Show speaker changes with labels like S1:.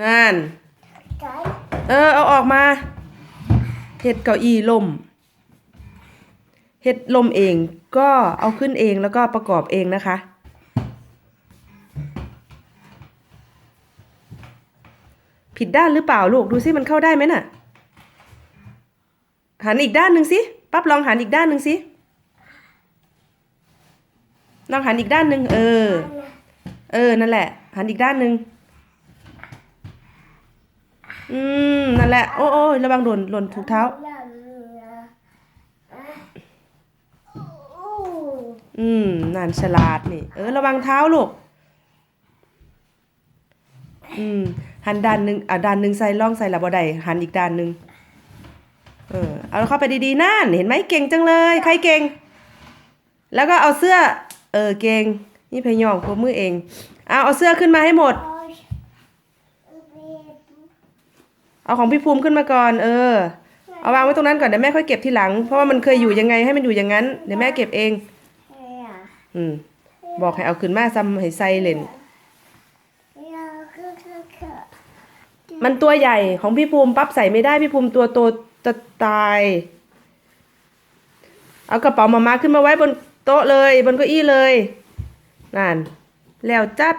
S1: นั่น
S2: ไก่
S1: เออ เอาออกมาเห็ดเก้าอี้ลมเห็ดลมเองก็เอาขึ้นเองแล้วก็ประกอบเองนะคะ ผิดด้านหรือเปล่าลูกดูสิมันเข้าได้ไหมน่ะ หันอีกด้านหนึ่งสิปั๊บลองหันอีกด้านหนึ่งสิลองหันอีกด้านหนึ่งเออ เออนั่นแหละ หันอีกด้านหนึ่ง อืม นั่นแหละ โอ้โอ้ยระวังหล่นหล่นถูกเท้า อืม นั่นฉลาดนี่ เออ ระวังเท้าลูก อืม หันด้านหนึ่งอะด้านหนึ่งใส่ล่องใส่ละบ่ได้หันอีกด้านหนึ่งเออ เอาเข้าไปดีๆ นั่น เห็นไหมเก่งจังเลย ใครเก่ง แล้วก็เอาเสื้อ เออ เก่ง นี่พยองพวกมือเอง เอาเอาเสื้อขึ้นมาให้หมด เอาของพี่ภูมิขึ้นมาก่อน เออ เอาวางไว้ตรงนั้นก่อนเดี๋ยวแม่ค่อยเก็บทีหลัง เพราะว่ามันเคยอยู่ยังไงให้มันอยู่อย่างนั้น เดี๋ยวแม่เก็บเอง อืม บอกให้เอาขึ้นมาซ้ำให้ใส่เล่นมันตัวใหญ่ของพี่ภูมิปั๊บใส่ไม่ได้พี่ภูมิตัวโตจะตาย เอากระเป๋ามามาขึ้นมาไว้บนโต๊ะเลย บนเก้าอี้เลยนั่นแล้วจัด